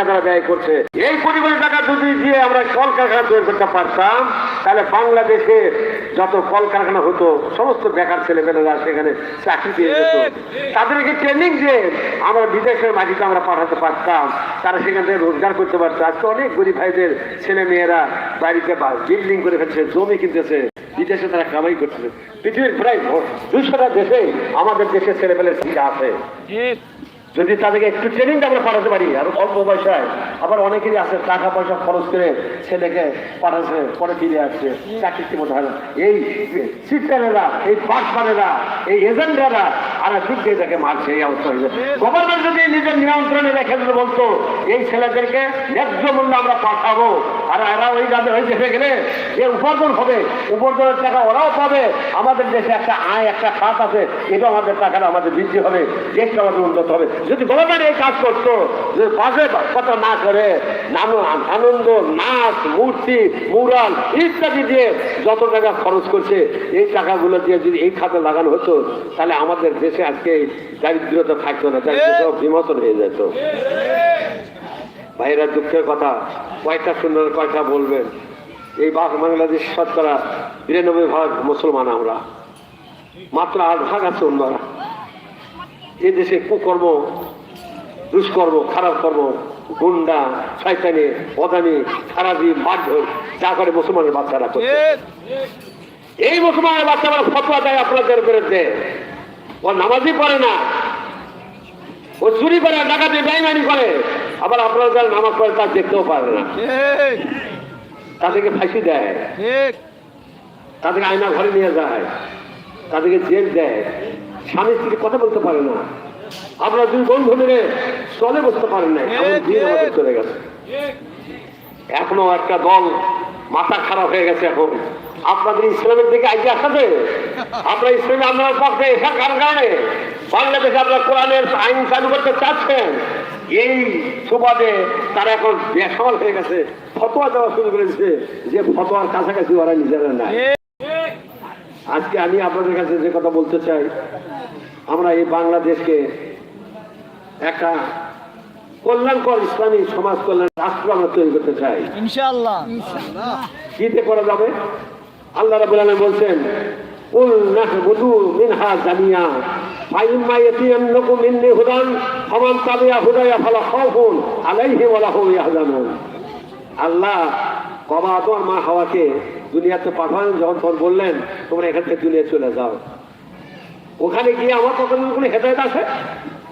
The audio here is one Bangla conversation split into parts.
টাকা তারা ব্যয় করছে। এই কোটি কোটি টাকা যদি দিয়ে আমরা কলকারখানা তৈরি করতে পারতাম তাহলে বাংলাদেশে যত কলকারখানা হতো সমস্ত বেকার ছেলেমেয়েরা সেখানে চাকরি পেয়ে যেত। তাদেরকে ট্রেনিং দিয়ে আমরা বিদেশের মাটিতে আমরা পাঠাতে পারতাম তারা সেখান থেকে রোজগার করতে পারতো। আজকে অনেক গরিব ভাইদের ছেলে মেয়েরা বাড়িতে বিল্ডিং করে ফেলছে জমি কিনতেছে বিদেশে তারা কামাই করতেছে। পৃথিবীর প্রায় দুশোটা দেশে আমাদের দেশের ছেলেমেয়ের শিক্ষা আছে। যদি তাদেরকে একটু ট্রেনিং আমরা পাঠাতে পারি, আর অল্প পয়সায়। আবার অনেকেরই আছে টাকা পয়সা খরচ করে ছেলেকে পাঠাচ্ছে, পরে ফিরে আসছে চাকরি মতো হয় না এই সিস্টারেরা এই পাসমানেরা এই এজেন্টরা আর যুদ্ধে তাকে মারছে, এই অবস্থা হয়েছে। গভর্নমেন্ট যদি নিজের নিয়ন্ত্রণে রেখে দিলে বলতো, এই ছেলেদেরকে ন্যায্য মূল্য আমরা পাঠাবো, আর এরা ওই যাদের হয়ে দেশে গেলে যে উপার্জন হবে, উপার্জনের টাকা ওরাও পাবে। আমাদের দেশে একটা আয়, একটা খাত আছে এটা আমাদের টাকাটা আমাদের বৃদ্ধি হবে, দেশটা আমাদের উন্নত হবে। যদি গভর্নমেন্ট এই কাজ করতো, যে বাজে কথা না করে আনন্দ, নাচ, মূর্তি, মুরাল ইত্যাদি দিয়ে যত টাকা খরচ করছে, এই টাকাগুলো দিয়ে যদি এই খাতে লাগানো হতো, তাহলে আমাদের দেশে আজকে দারিদ্রতা থাকতো না, দারিদ্রতা বিমোচন হয়ে যেত। ভাইরা, দুঃখের কথা, কয়টা সুন্দর কয়টা বলবেন? এই বাংলাদেশ শতকরা বিরানব্বই ভাগ মুসলমান আমরা। মাত্র আট ভাগ আছে অন্যরা এই দেশে কুকর্ম দুষ্কর্ম খারাপ কর্ম গুন্ডা শয়তানি অদানি খারাপি মারধর যা করে মুসলমানের বাচ্চারা করছে। এই মুসলমানের বাচ্চারা ফতোয়া দেয় আপনাদের বিরুদ্ধে ও নামাজই পড়ে না ও চুরি করে ডাকাতি বেইমানি করে আবার আপনারা যারা নামাজ পড়ে তা দেখতেও পারে না। তাদেরকে ফাঁসি দেয়। তাদেরকে আয়না ঘরে নিয়ে যায়। তাদেরকে জেল দেয়। স্বামী স্ত্রী কথা বলতে পারে না। আপনারা দুই বন্ধু মিলে চলে বসতে পারেন না আমাদের চলে গেছে। এখনও একটা দল মাথা খারাপ হয়ে গেছে এখন। আপনাদের ইসলামের দিকে আইডিয়া আসবে আপনারা ইসলামী আন্দোলনের পক্ষে এসব কারণ কারণে? বাংলাদেশে আপনারা কোরআনের আইন চালু করতে চাচ্ছেন। এই সুবাদে তারা এখন বেসল হয়ে গেছে। ফতোয়া দেওয়া শুরু করেছে যে ফতোয়ার কাছাকাছি ওরা নিজেরা নাই। আজকে আমি আপনাদের কাছে যে কথা বলতে চাই আমরা এই বাংলাদেশকে একটা কল্যাণকর ইসলামী সমাজ কল্যাণ রাষ্ট্র আমরা তৈরি করতে চাই। ইনশাআল্লাহ। কিতে করা যাবে? আল্লাহ রাব্বুল আলামিন বলছেন কুল নাহবুদু মিনহা জামিয়া ফাইম্মা ইয়াতিয়ান্নাকুম মিন্নি হুদান ফামান তাবিয়া হুদায়া ফালা খাউফুন আলাইহি ইয়াহজানুন। আল্লাহ কবা তোমার মা হাওয়াকে দুনিয়াতে পাঠালেন যখন তখন বললেন, তোমরা এখান থেকে দুনিয়া চলে যাও। ওখানে গিয়ে আমার তখন কোনো হেদায়ত আছে?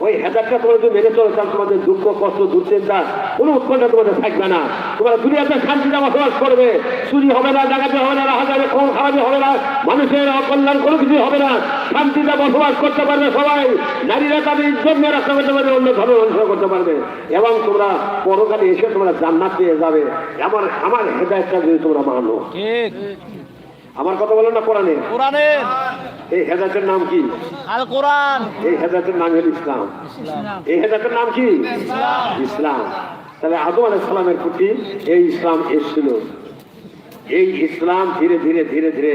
ওই হেদায়তটা তোমরা যদি মেনে চলো, তাহলে তোমাদের দুঃখ, কষ্ট, দুশ্চিন্তা কোনো উৎকণ্ঠা তোমাদের থাকবে না। তোমরা দুনিয়াতে শান্তিতে বসবাস করবে। চুরি হবে না ডাকাতি হবে না রাহা যাবে খুন খারাপি হবে না মানুষের অকল্যাণ কোনো কিছু হবে না। শান্তিতে বসবাস করতে পারবে সবাই। নারীরা তাদের ইজ্জত নিয়ে রাখতে করতে পারবে অন্য ধর্ম অনুসরণ করতে পারবে। এবং তোমরা পরকালে এসে তোমরা জান্নাত পেয়ে যাবে। আমার আমার হেদায়তটা যদি তোমরা মানো। ঠিক। আমার কথা বলো না কোরআনে? কোরআনের এই হেদায়তের নাম কি? আল কোরআন। এই হেদায়তের নাম হল ইসলাম। এই হেদায়তের নাম কি? ইসলাম। তাহলে আদম আলাহ সালামের প্রতি এই ইসলাম এসেছিল। এই ইসলাম ধীরে ধীরে ধীরে ধীরে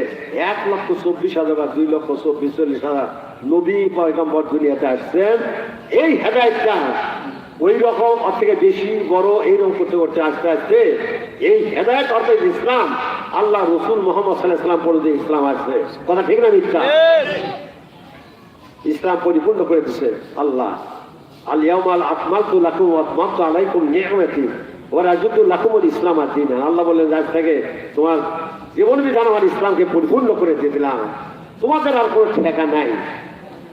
এক লক্ষ চব্বিশ হাজার বা দুই লক্ষ চব্বিশ চল্লিশ হাজার নবী পয়গম্বর দুনিয়াতে আসছেন। এই হেদায়তটা ওই রকম ওর থেকে বেশি বড় এইরকম করতে করতে আস্তে আস্তে এই হেদায়ত অর্থাৎ ইসলাম আল্লাহ রসুল মোহাম্মদ সাল্লাহ পড়ে যে ইসলাম আসছে। কথা ঠিক না মিথ্যা? ইসলাম পরিপূর্ণ করে দিচ্ছে আল্লাহ। আল্লাহ থেকে তোমার জীবন বিধান আমার ইসলামকে দিয়ে দিলাম। তোমাদের আর কোনো ঠেকা নাই।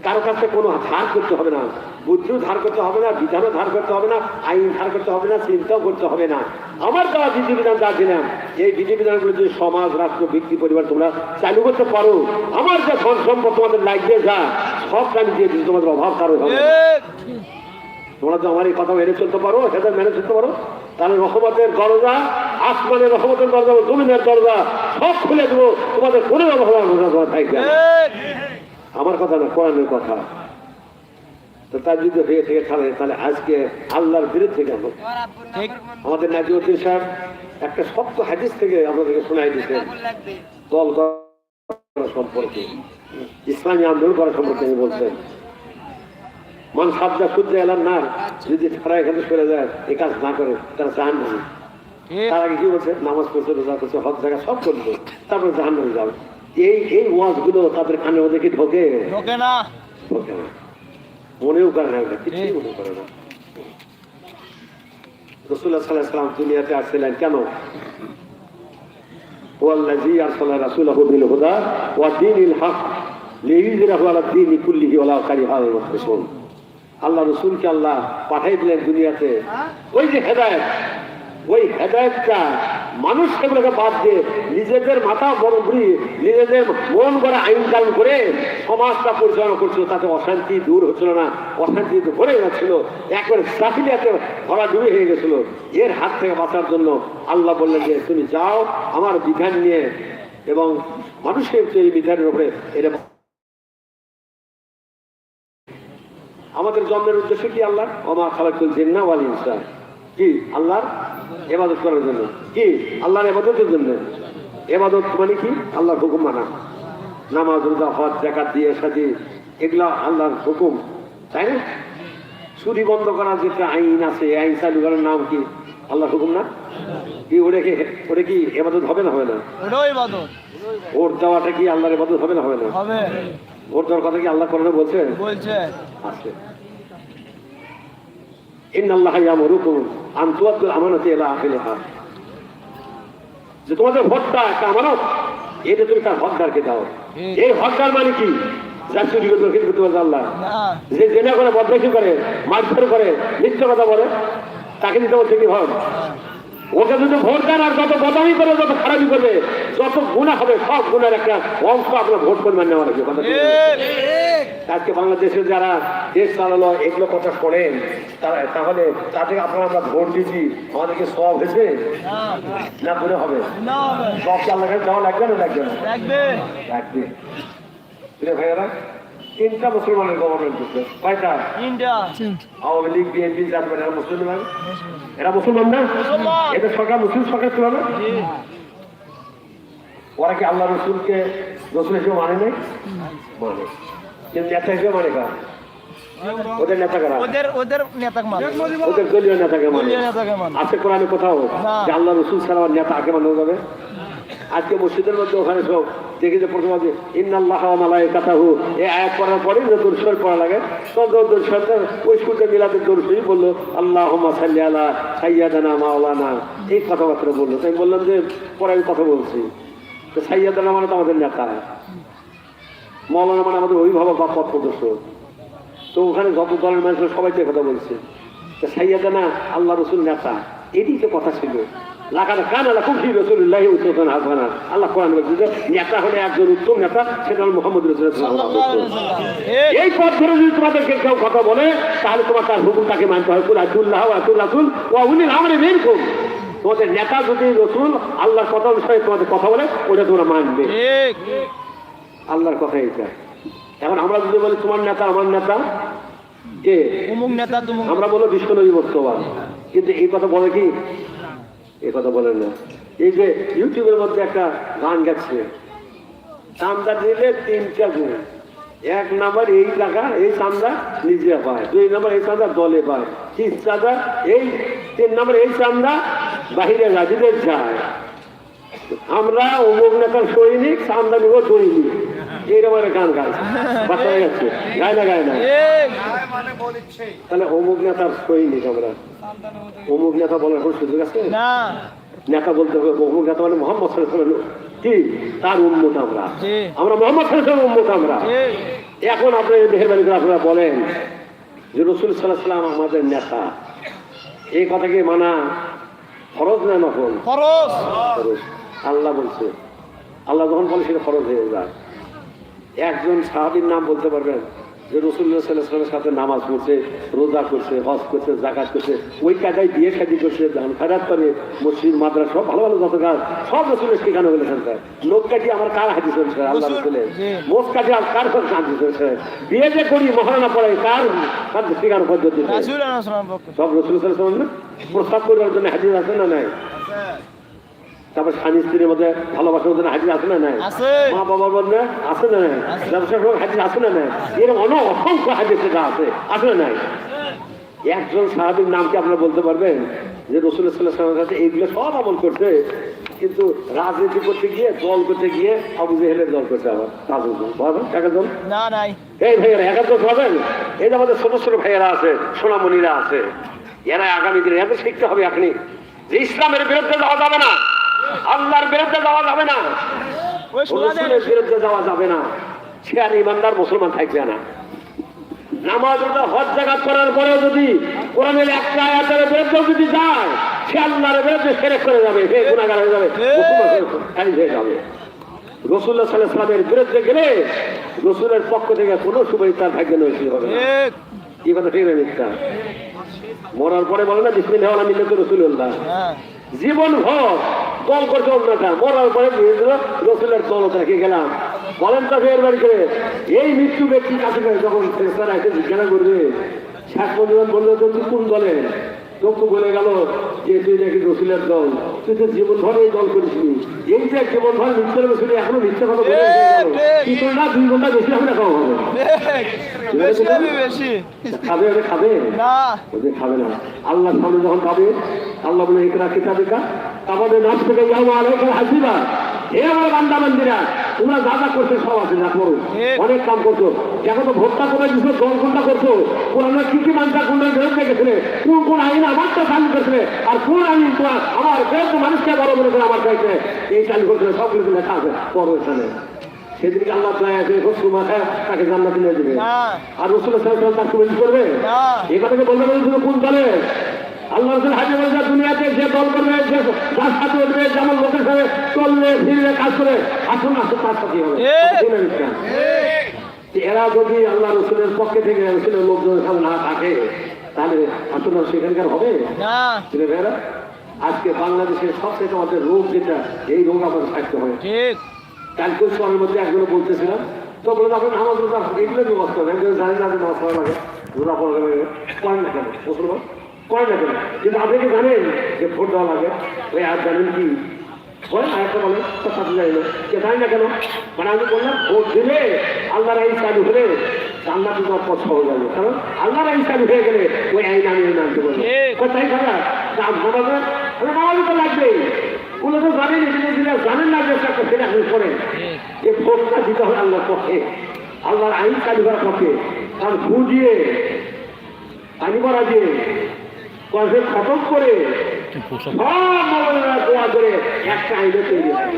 কারও কাছে কোনো ধার করতে হবে না। বুদ্ধিও ধার করতে হবে না, বিধানও ধার করতে হবে না, আইন ধার করতে হবে না, চিন্তাও করতে হবে না। আমার দেওয়া বিধিবিধান যা দিলাম, এই বিধিবিধানগুলো যদি সমাজ, রাষ্ট্র, ব্যক্তি, পরিবার তোমরা চালু করতে পারো, আমার যে ধন সম্পদ তোমাদের লাগবে যা সব আমি দিয়ে তোমাদের অভাব কারও হবে। তোমরা তো আমার এই কথা মেনে চলতে পারো সেটা মেনে চলতে পারো। তাহলে রহমতের দরজা আসমানের রহমতের দরজা জমিনের দরজা সব খুলে দেবো। তোমাদের কোনো থাকবে। আমার কথা না কোরআনের কথা। তো তার যদি হয়ে থেকে তাহলে তাহলে আজকে আল্লাহর বিরুদ্ধে গেল আমাদের নাজিউদ্দিন সাহেব একটা শক্ত হাদিস থেকে আমাদেরকে শোনাই দিচ্ছেন দল করা সম্পর্কে ইসলামী আন্দোলন করা সম্পর্কে তিনি বলছেন। মান সাবজা সূর্য এলাম না। যদি তারা এখানে চলে যায় এ কাজ না করে তারা জাহান নামে তার আগে কি বলছে? নামাজ পড়ছে রোজা করছে হক জায়গা সব করবে তারপরে জাহান নামে যাবে। এই এই ওয়াজগুলো তাদের কানের মধ্যে কি ঢোকে? ঢোকে না। ঢোকে না। মনেও করে না কিছুই মনে করে না। রসুল্লাহ সাল্লাহ সাল্লাম দুনিয়াতে আসছিলেন কেন? ওয়াল্লাজি আরসালা রাসূলাহু বিল হুদা ওয়া দীনিল হক লিইয়ুযহিরাহু আলা দীনি কুল্লিহি ওয়া মুশরিকুন আল্লাহ রসুলকে আল্লাহ পাঠাই দিলেন দুনিয়াতে। ওই যে হেদায়েত ওই হেদায়েতটা মানুষ সেগুলোকে বাদ দিয়ে নিজেদের মাথা ঘুরিয়ে নিজেদের মন করা আইন কানুন করে সমাজটা পরিচালনা করছিল। তাতে অশান্তি দূর হচ্ছিল না অশান্তি তো ভরে যাচ্ছিল। একবারে সাফিলিয়াতে ভরা ডুবে হয়ে গেছিল। এর হাত থেকে বাঁচার জন্য আল্লাহ বললেন যে তুমি যাও আমার বিধান নিয়ে এবং মানুষের এই বিধানের উপরে এটা আমাদের জন্মের উদ্দেশ্য কি আল্লাহ? অমা খালাকুল জিন্না ওয়াল ইনসা। কি? আল্লাহর এবাদত করার জন্য। কি? আল্লাহর এবাদতের জন্য। এবাদত মানে কি? আল্লাহর হুকুম মানা। নামাজ রোজা হজ জাকাত দিয়ে সাজি এগুলা আল্লাহর হুকুম। তাই না? চুরি বন্ধ করার যে আইন আছে আইন চালু করার নাম কি? আল্লাহর হুকুম না? কি ওটা কি ওটা কি এবাদত হবে না হবে না? ওর দেওয়াটা কি আল্লাহর এবাদত হবে না হবে না? ভোট দেওয়ার কথা কি আল্লাহ কোরআনে বলছে? বলছে। আছে। ইন্নাল্লাহ ইয়ামুরুকুম আন তুআদ্দুল আমানাতি ইলা আহলিহা যে তোমাদের ভোটটা একটা আমানত এটা তুমি তার হকদারকে দাও। এই হকদার মানে কি? যার চুরি করতে কিন্তু আল্লাহ। না। যে জেনা করে বদমাইশি করে মারধর করে মিথ্যে কথা বলে তাকে দিতে বলছে কি ভোট ওকে যদি ভোট দেন আর যত বদামি করবে যত খারাপি করবে যত গুণা হবে সব গুণের একটা অংশ আপনার ভোট পরিমাণ নেওয়া লাগবে কথা আজকে বাংলাদেশের যারা দেশ চালালো এগুলো কথা শোনেন। তারা তাহলে তাদের আপনারা আমরা ভোট দিচ্ছি আমাদেরকে সব হয়েছে? না করে হবে। সব কাছে যাওয়া লাগবে না? লাগবে না। দেখবে লাগবে। ভাইয়ারা তিনটা মুসলমানের গভর্নমেন্ট করছে কয়টা? ইন্ডিয়া আওয়ামী লীগ বিএনপি জাতীয় এরা মুসলমান। এরা মুসলমান না। এদের সরকার মুসলিম সরকার ছিল না ওরা কি আল্লাহ রসুলকে রসুল হিসেবে মানে নাই? মানে। কিন্তু নেতা হিসেবে মানে কারা? ওদের নেতা কারা? ওদের ওদের নেতাকে মানে। ওদের দলীয় নেতাকে মানে। মানে। আছে কোরআনে কোথাও। যে আল্লাহ রসুল ছাড়া নেতা আগে মানা যাবে? আজকে মসজিদের মধ্যে ওখানে সব দেখি যে প্রথম আছে ইন্নাল্লাহ মালাই কাতাহু এই আয়াত পড়ার পরেই যে দর্শন পড়া লাগে। তো দর্শন ওই সূর্য মিলাদের দর্শনই বলল আল্লাহ সাল্লি সাইয়াদানা মাওলানা। এই কথাবার্তা বলল। তাই বললাম যে, পরে আমি কথা বলছি। তো সাইয়াদানা মানে তো আমাদের নেতা। মৌলানা মানে আমাদের অভিভাবক বা পথ প্রদর্শক। তো ওখানে যত দলের মানুষ সবাই কথা বলছে। তো সাইয়াদানা আল্লাহ রসুল নেতা। এটি তো কথা ছিল। লাগানো কান আল্লাহ খুব রসুল্লাহ উত্তম আল্লাহ কোরআন বলছে নেতা হলে একজন উত্তম নেতা সেটা হল মোহাম্মদ এই পথ ধরে যদি তোমাদেরকে কেউ কথা বলে তাহলে তোমার তার হুকুম তাকে মানতে হয় আতুল রাসুল ও উনি খুব তোমাদের নেতা যদি রসুল আল্লাহর কথা বিষয়ে তোমাদের কথা বলে ওটা তোমরা মানবে। আল্লাহর কথা এটা এখন আমরা যদি বলি তোমার নেতা আমার নেতা কে? অমুক নেতা তুমুক আমরা বলো বিশ্বনবী বর্তমান। কিন্তু এই কথা বলে কি? এই কথা বলেন না। এই যে ইউটিউবের মধ্যে একটা গান গাচ্ছে চান্দা দিলে তিনটা গুণ। এক নাম্বার এই টাকা এই চান্দা নিজে পায়। দুই নাম্বার এই চান্দা দলে পায়। তিন চান্দা এই তিন নাম্বার এই চান্দা বাহিরে রাজিদের যায়। আমরা অমুক নেতার সৈনিক চান্দা নিব দৈনিক। এইরকম একটা গান বাচ্চা হয়ে গায় না গায় না। তাহলে অমুক নেতার সৈনিক আমরা অমুক নেতা বলার কোনো সুযোগ আছে? না। নেতা বলতে হবে অমুক নেতা মানে মোহাম্মদ কি? তার উন্মত আমরা। আমরা মোহাম্মদ উন্মত আমরা। এখন আপনি মেহরবানি করে আপনারা বলেন যে রসুল সাল্লাহ সাল্লাম আমাদের নেতা। এই কথাকে মানা ফরজ না নকল ফরজ। আল্লাহ বলছে আল্লাহ যখন বলে সেটা ফরজ হয়ে যায় একজন সাহাবীর নাম বলতে পারবেন যে রসুল্লাহ সাল্লাহামের সাথে নামাজ পড়ছে রোজা করছে হজ করছে জাকাত করছে ওই কাজায় বিয়ে শাদি করছে দান খারাপ করে মসজিদ মাদ্রাস সব ভালো ভালো যত কাজ সব রসুলের শেখানো হলে লোক কাটি আমার কার হাতি চলছে আল্লাহ রসুলের। মোট কাটি আর কার হাতি চলছে বিয়ে যে করি মহারানা পড়াই কার শেখানো পদ্ধতি সব রসুল প্রস্তাব করার জন্য হাজির আছে না নাই? তারপর স্বামী স্ত্রীর মধ্যে ভালোবাসার মধ্যে হাজির আছে না নাই? মা বাবার মধ্যে আছে না নাই? ব্যবসার সময় হাজির আছে না নাই? এরকম অনেক অসংখ্য হাজির সেটা আছে আছে না নাই? একজন সাহাবির নাম কি আপনারা বলতে পারবেন? যে রসুল সাল্লাহ কাছে এইগুলো সব আমল করছে কিন্তু রাজনীতি করতে গিয়ে দল করতে গিয়ে আবু জেহেলের দল করছে আবার। রাজনীতি পাবেন একজন? না নাই। এই ভাইয়েরা একাত্তর পাবেন এই যে আমাদের ছোট ছোট ভাইয়েরা আছে সোনামণিরা আছে এরা আগামী দিনে এত শিখতে হবে আপনি যে ইসলামের বিরুদ্ধে যাওয়া যাবে না। আল্লাহর বিরুদ্ধে যাওয়া যাবে না। রসুলের বিরুদ্ধে যাওয়া যাবে না। সে আর ইমানদার মুসলমান থাকবে না। নামাজ রোজা হজ জাগাত করার পরেও যদি কোরআনের একটা আয়াতের বিরুদ্ধে যদি যায় সে আল্লাহর বিরুদ্ধে সেরেক করে যাবে সে গুণাগার হয়ে যাবে মুসলমান হয়ে যাবে। রসুল্লাহ সাল্লাহ সাল্লামের বিরুদ্ধে গেলে রসুলের পক্ষ থেকে কোনো সুপারিশ তার ভাগ্যে নৈশী হবে না। কি কথা ঠিক না মরার পরে বলে না বিসমিল্লাহ হ্যাঁ। জীবন ভর দল করছে অন্যটা মরার পরে দিয়ে দিল রসুলের দল রেখে গেলাম। বলেন তো ফের বাড়ি করে এই মৃত্যু ব্যক্তি কাছে যখন ফেরেস্তারা এসে জিজ্ঞাসা করবে? শেষ পর্যন্ত বলল তো তুই কোন দলে তোকে বলে গেল যে তুই নাকি রসুলের দল। তুই তো জীবন ভর এই দল করেছিলি এই যে জীবন ভর মিথ্যা রসুলি এখনও মিথ্যা কথা বলে কি করে না দুই ঘণ্টা বেশি হবে না হবে? খাবে ওটা খাবে? ওদের খাবে না। আল্লাহ সামনে যখন পাবে আল্লাহ বলে ইকরা কিতাবিকা আমাদের নাচ থেকে হাসিবা হে আমার বান্দা বান্দিরা তোমরা যা যা করছ সব আছে যা করো। অনেক কাম করছ। দেখো তো ভোটটা করে দিছো দল কোনটা করছ? কোরআনের কি কি মানটা কোনটা বিরুদ্ধে গেছিলে? কোন কোন আইন আমারটা চালু করেছিলে? আর কোন আইন তোমার আমার বিরুদ্ধে মানুষকে বড় মনে করে আমার চাইছে? এই চালু করছিলে সবগুলো তো লেখা আছে বড় এখানে সেদিনকে আল্লাহ প্রায় আছে শত্রু মাথায় তাকে জান্নাত নিয়ে দেবে আর রসুল সাহেব তার সুবিধা করবে? না। এই কথাকে শুধু কোন দলে? আল্লাহ রসুল হাজির বলেছে দুনিয়াতে যে দল করবে যে যার সাথে উঠবে যেমন লোকের সাথে চললে ফিরলে কাজ করে আসুন আসুন তার সাথে হবে? এরা যদি আল্লাহ রসুলের পক্ষে থেকে রসুলের লোকজনের সামনে না থাকে তাহলে আসলে সেখানকার হবে? না। আজকে বাংলাদেশের সবথেকে আমাদের রোগ যেটা এই রোগ আমাদের থাকতে হয় ঠিক। কালকে সময়ের মধ্যে একজনে বলতেছিলাম তো বলে আপনি নামাজ রোজা এগুলো ব্যবস্থা হবে একজন জানেন না যে নামাজ পড়া লাগে রোজা পড়া লাগে করেন না কেন মুসলমান? করেন না। কেন কিন্তু আপনি কি জানেন যে ভোট দেওয়া লাগে ওই আর জানেন কি? বলেন আর একটা বলেন তার সাথে জানি না জানি না কেন মানে আমি বললাম ভোট দিলে আল্লাহর আইন চালু হলে আল্লাহ তোমার পথ হয়ে যাবে কারণ আল্লাহর আইন চালু হয়ে গেলে ওই আইন আমি ঠিক। তাই খারাপ নামাজ তো লাগবেই। ওগুলো তো জানেন দিলে জানেন না যে একটা আপনি করেন। যে ভোটটা দিতে হবে আল্লাহর পক্ষে। আল্লাহর আইন চালু করার পক্ষে। কারণ ঘু দিয়ে পানি করা দিয়ে কয়েক খতম করে সব মাওলানা দোয়া করে একটা আইনে তৈরি হয়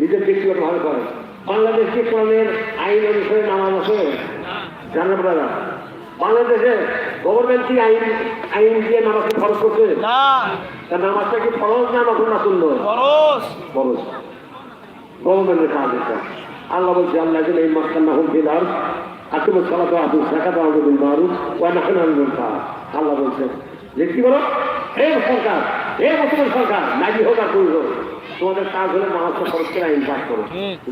নিজের ব্যক্তিগত ভাবে করেন। বাংলাদেশ কি কোরআনের আইন অনুসারে নামাজ আছে। জানেন আপনারা? বাংলাদেশে গভর্নমেন্ট কি আইন আইন দিয়ে নামাজকে খরচ করছে? তা নামাজটা কি ফরজ না নতুন না খরচ ফরজ। গভর্নমেন্টের কাজ এটা। আল্লাহ বলছে আল্লাহ এই মাস্টার না হুম ফিলার আকিম সালাত আবু সাকাত আহমদুল মারুফ ওয়া নাহনু আনিল মুনকার। আল্লাহ বলছে যে কি বলো? হে সরকার হে মুসলিম সরকার নাজি হোক আর পুরুষ হোক তোমাদের কাজ হলে নামাজটা খরচ করে আইন পাস করো।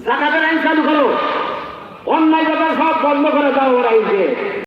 জাকাতের আইন চালু করো। অন্যায় ব্যাপার সব বন্ধ করে দাও ওরা